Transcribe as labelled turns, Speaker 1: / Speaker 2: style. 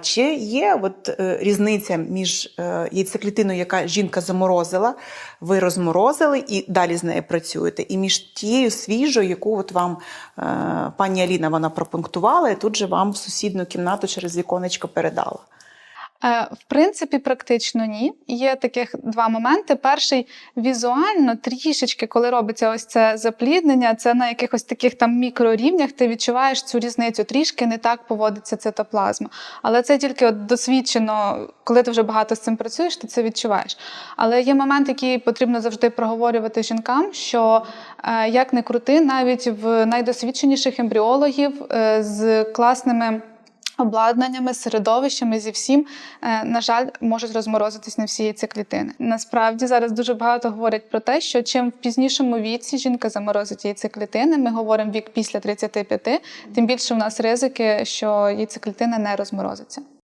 Speaker 1: Чи є от, е, різниця між е, яйцеклітиною, яка жінка заморозила, ви розморозили і далі з нею працюєте, і між тією свіжою, яку от вам е, пані Аліна вона пропунктувала, і тут же вам в сусідну кімнату через віконечко передала.
Speaker 2: Е, В принципі, практично ні. Є таких два моменти. Перший візуально трішечки, коли робиться ось це запліднення, це на якихось таких там мікрорівнях ти відчуваєш цю різницю. Трішки не так поводиться цитоплазма. Але це тільки от досвідчено, коли ти вже багато з цим працюєш, ти це відчуваєш. Але є момент, який потрібно завжди проговорювати жінкам, що е, як не крути, навіть в найдосвідченіших ембріологів е, з класними обладнаннями, середовищами зі всім, е, на жаль, можуть розморозитись не всі яйцеклітини. Насправді зараз дуже багато говорять про те, що чим в пізнішому віці жінка заморозить яйцеклітини, ми говоримо вік після 35, тим більше в нас ризики, що яйцеклітина не розморозиться.